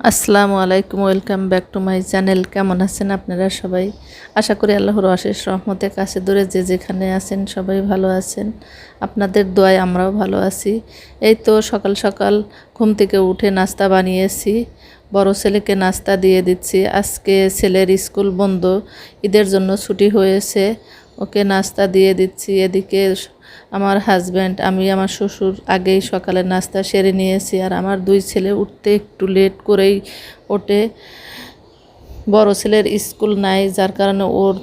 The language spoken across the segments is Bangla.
আসসালামু আলাইকুম, welcome back to my channel. কেমন আছেন আপনারা সবাই? আশা করি আল্লাহর অশেষ রহমতের কাছে দূরে যে যেখানে আছেন সবাই ভালো আছেন। আপনাদের দোয়ায় আমরাও ভালো আছি। এই তো সকাল সকাল ঘুম থেকে উঠে নাস্তা বানিয়েছি। বড় ছেলেকে নাস্তা দিয়ে দিচ্ছি। আজকে ছেলের স্কুল বন্ধ, ঈদের জন্য ছুটি হয়েছে। ওকে নাস্তা দিয়ে দিচ্ছি। এদিকে আমার হাজব্যান্ড আমি আমার শ্বশুর আগেই সকালে নাস্তা সেরে নিয়েছি আর আমার দুই ছেলে উঠতে একটু লেট করেই ওঠে। বড় ছেলের স্কুল নাই, যার কারণে ওর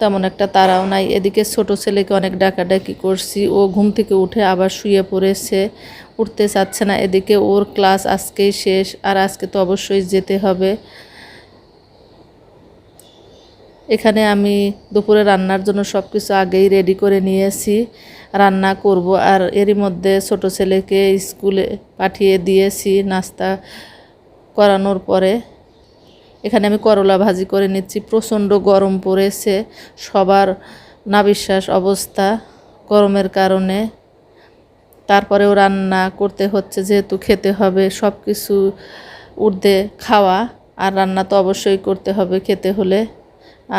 তেমন একটা তারাও নাই। এদিকে ছোট ছেলেকে অনেক ডাকাডাকি করছি। ও ঘুম থেকে উঠে আবার শুয়ে পড়েছে, উঠতে চাচ্ছে না। এদিকে ওর ক্লাস আজকেই শেষ আর আজকে তো অবশ্যই যেতে হবে। এখানে আমি দুপুরে রান্নার জন্য সব কিছু আগেই রেডি করে নিয়েছি। রান্না করব আর এরই মধ্যে ছোট ছেলেকে স্কুলে পাঠিয়ে দিয়েছি নাস্তা করানোর পরে। এখানে আমি করলা ভাজি করে নিচ্ছি, প্রচণ্ড গরম পড়েছে, সবার নাবিশ্বাস অবস্থা গরমের কারণে। তারপরেও রান্না করতে হচ্ছে, যেহেতু খেতে হবে সব কিছু উর্ধে খাওয়া, আর রান্না তো অবশ্যই করতে হবে খেতে হলে।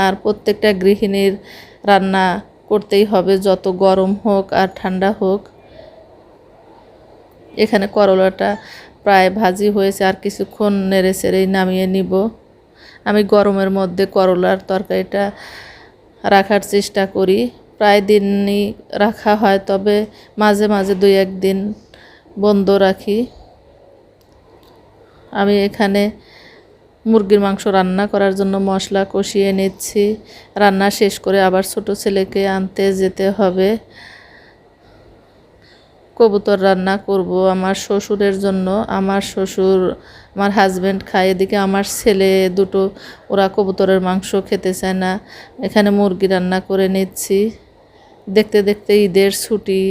আর প্রত্যেকটা গৃহিণীর রান্না করতেই হবে, যত গরম হোক আর ঠান্ডা হোক। এখানে করলাটা প্রায় ভাজি হয়েছে, আর কিছুক্ষণ নেড়ে চেড়েই নামিয়ে নিব। আমি গরমের মধ্যে করলার তরকারিটা রাখার চেষ্টা করি। প্রায় দিনই রাখা হয়, তবে মাঝে মাঝে দুই একদিন বন্ধ রাখি। আমি এখানে মুরগির মাংস রান্না করার জন্য মশলা কষিয়ে নিচ্ছি। রান্না শেষ করে আবার ছোট ছেলেকে আনতে যেতে হবে। কবুতর রান্না করব আমার শ্বশুরের জন্য। আমার শ্বশুর, আমার হাজব্যান্ড খায়, এদিকে আমার ছেলে দুটো, ওরা কবুতরের মাংস খেতে চায় না। এখানে মুরগি রান্না করে নিচ্ছি। দেখতে দেখতে ঈদের ছুটি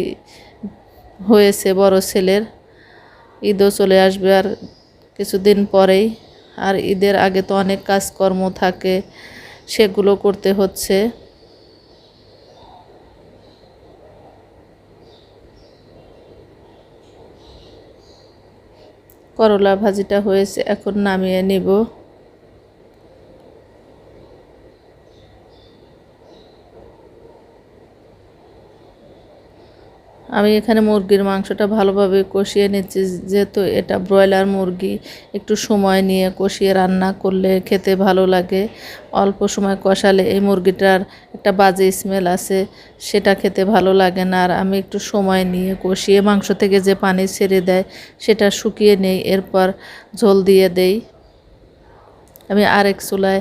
হয়েছে বড় ছেলের। ঈদও চলে আসবে আর কিছুদিন পরেই। আর ঈদের আগে তো অনেক কাজকর্ম থাকে, সেগুলো করতে হচ্ছে। করলা ভাজিটা হয়েছে, এখন নামিয়ে নিব। আমি এখানে মুরগির মাংসটা ভালোভাবে কষিয়ে নিচ্ছি, যেহেতু এটা ব্রয়লার মুরগি, একটু সময় নিয়ে কষিয়ে রান্না করলে খেতে ভালো লাগে। অল্প সময় কষালে এই মুরগিটার একটা বাজে স্মেল আছে সেটা খেতে ভালো লাগে না। আর আমি একটু সময় নিয়ে কষিয়ে মাংস থেকে যে পানি ছেড়ে দেয়, সেটা শুকিয়ে নেই, এরপর ঝোল দিয়ে দেই। আমি আরেক চুলায়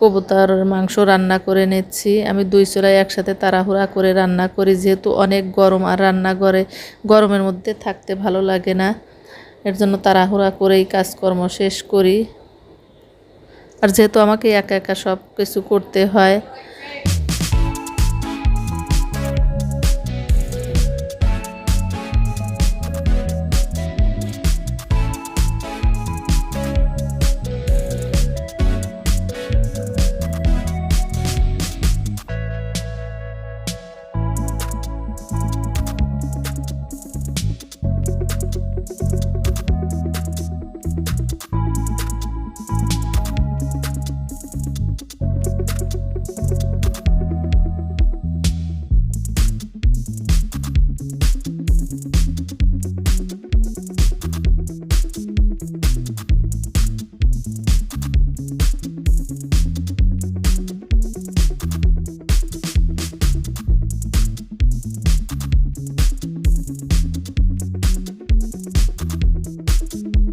কবুতর, মাংস রান্না করে নিচ্ছি। আমি দুই চোরাই একসাথে তাড়াহুড়া করে রান্না করি, যেহেতু অনেক গরম আর রান্না করে গরমের মধ্যে থাকতে ভালো লাগে না। এর জন্য তাড়াহুড়া করেই কাজকর্ম শেষ করি। আর যেহেতু আমাকে একা একা সব কিছু করতে হয়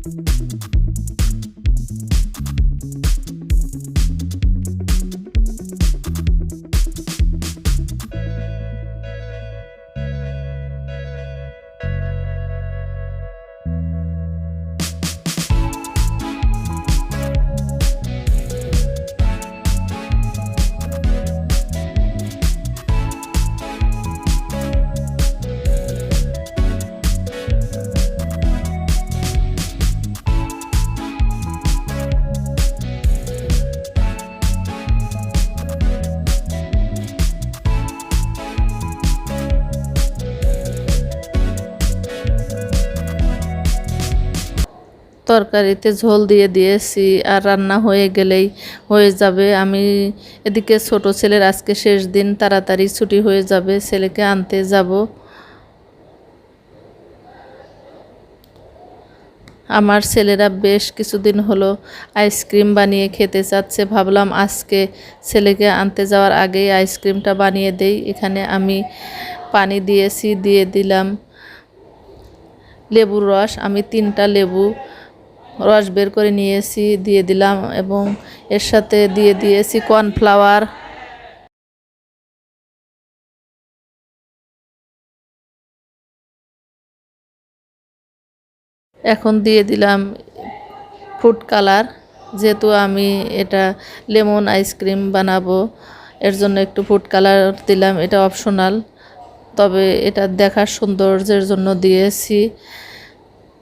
Thank you. তরকারিতে ঝোল দিয়ে দিয়েছি আর রান্না হয়ে গেলেই হয়ে যাবে। আমি এদিকে ছোট ছেলের আজকে শেষ দিন, তাড়াতাড়ি ছুটি হয়ে যাবে, ছেলেকে আনতে যাব। আমার ছেলেরা বেশ কিছুদিন হলো আইসক্রিম বানিয়ে খেতে চাচ্ছে। ভাবলাম আজকে ছেলেকে আনতে যাওয়ার আগেই আইসক্রিমটা বানিয়ে দেই। এখানে আমি পানি দিয়েছি, দিয়ে দিলাম লেবুর রস। আমি তিনটা লেবু রস বের করে নিয়েছি দিয়ে দিলাম এবং এর সাথে দিয়ে দিয়েছি কর্নফ্লাওয়ার। এখন দিয়ে দিলাম ফুড কালার, যেহেতু আমি এটা লেমন আইসক্রিম বানাবো, এর জন্য একটু ফুড কালার দিলাম, এটা অপশনাল। তবে এটা দেখার সৌন্দর্যের জন্য দিয়েছি,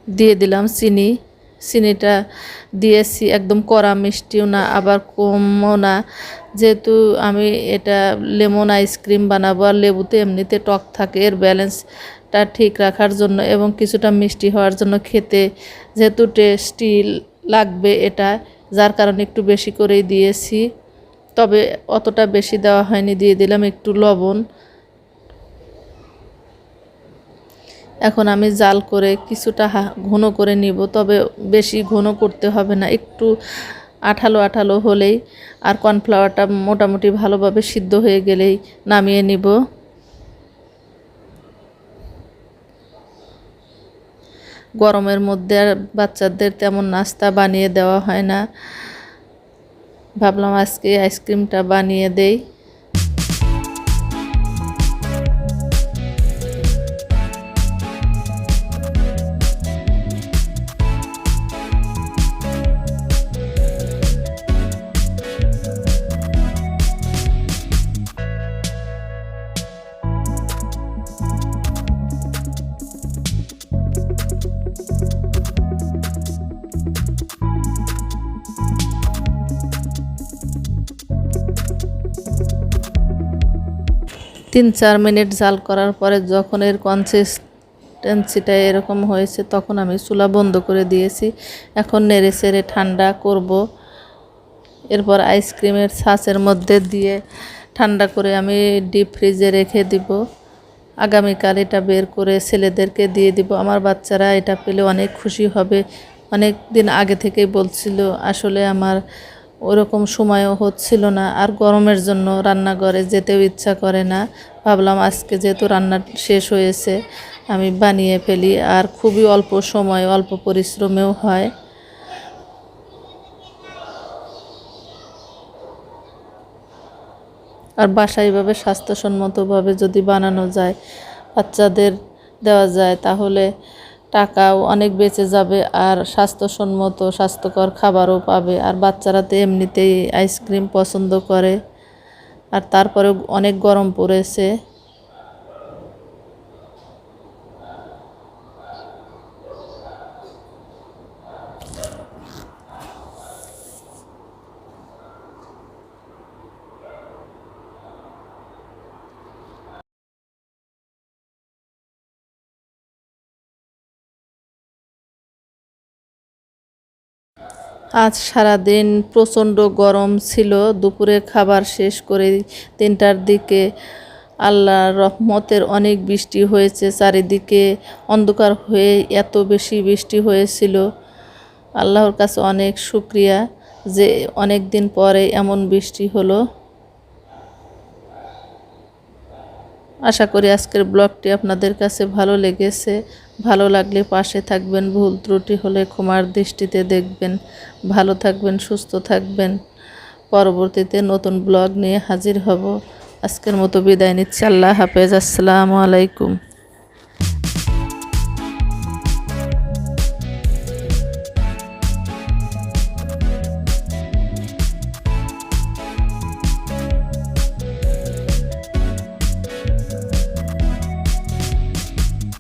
দিয়ে দিলাম চিনি। চিনিটা দিয়েছি, একদম কড়া, মিষ্টিও না, আবার কমও না। যেহেতু আমি এটা লেমন আইসক্রিম বানাবো, আর লেবুতে এমনিতে টক থাকে, এর ব্যালেন্সটা ঠিক রাখার জন্য এবং কিছুটা মিষ্টি হওয়ার জন্য খেতে যেহেতু টেস্টি লাগবে এটা, যার কারণে একটু বেশি করেই দিয়েছি। তবে অতটা বেশি দেওয়া হয়নি, দিয়ে দিলাম একটু লবণ। এখন আমি জাল করে কিছুটা ঘন করে নিব, তবে বেশি ঘন করতে হবে না, একটু আঠালো আঠালো হলেই আর কর্নফ্লাওয়ারটা মোটামুটি ভালোভাবে সিদ্ধ হয়ে গেলেই নামিয়ে নিব। গরমের মধ্যে আর বাচ্চাদের তেমন নাস্তা বানিয়ে দেওয়া হয় না। ভাবলাম আজকে আইসক্রিমটা বানিয়ে দেই। তিন চার মিনিট জাল করার পরে যখন এর কনসিস্টেন্সিটা এরকম হয়েছে, তখন আমি চুলা বন্ধ করে দিয়েছি। এখন নেড়ে চেড়ে ঠান্ডা করব। এরপর আইসক্রিমের ছাঁচের মধ্যে দিয়ে ঠান্ডা করে আমি ডিপ ফ্রিজে রেখে দিব। আগামীকাল এটা বের করে ছেলেদেরকে দিয়ে দিব। আমার বাচ্চারা এটা পেলে অনেক খুশি হবে। অনেক দিন আগে থেকেই বলছিল, আসলে আমার ওরকম সময়ও হচ্ছিল না। আর গরমের জন্য রান্নাঘরে যেতেও ইচ্ছা করে না। ভাবলাম আজকে যেহেতু রান্না শেষ হয়েছে, আমি বানিয়ে ফেলি। আর খুবই অল্প সময়, অল্প পরিশ্রমেও হয়। আর বাসায় এভাবে স্বাস্থ্যসম্মতভাবে যদি বানানো যায়, বাচ্চাদের দেওয়া যায়, তাহলে টাকাও অনেক বেঁচে যাবে আর স্বাস্থ্যসম্মত, স্বাস্থ্যকর খাবারও পাবে। আর বাচ্চারা তো এমনিতেই আইসক্রিম পছন্দ করে। আর তারপরে অনেক গরম পড়েছে। আজ সারাদিন প্রচণ্ড গরম ছিল। দুপুরে খাবার শেষ করে তিনটার দিকে আল্লাহ রহমতের অনেক বৃষ্টি হয়েছে। চারিদিকে অন্ধকার হয়ে এত বেশি বৃষ্টি হয়েছিল। আল্লাহর কাছে অনেক শুক্রিয়া যে অনেক দিন পরে এমন বৃষ্টি হলো। আশা করি আজকের ব্লগটি আপনাদের কাছে ভালো লেগেছে। ভালো লাগলে পাশে থাকবেন, ভুল ত্রুটি হলে ক্ষমার দৃষ্টিতে দেখবেন। ভালো থাকবেন, সুস্থ থাকবেন। পরবর্তীতে নতুন ব্লগ নিয়ে হাজির হব। আজকের মতো বিদায় নিচ্ছি। আল্লাহ হাফেজ। আসসালামু আলাইকুম।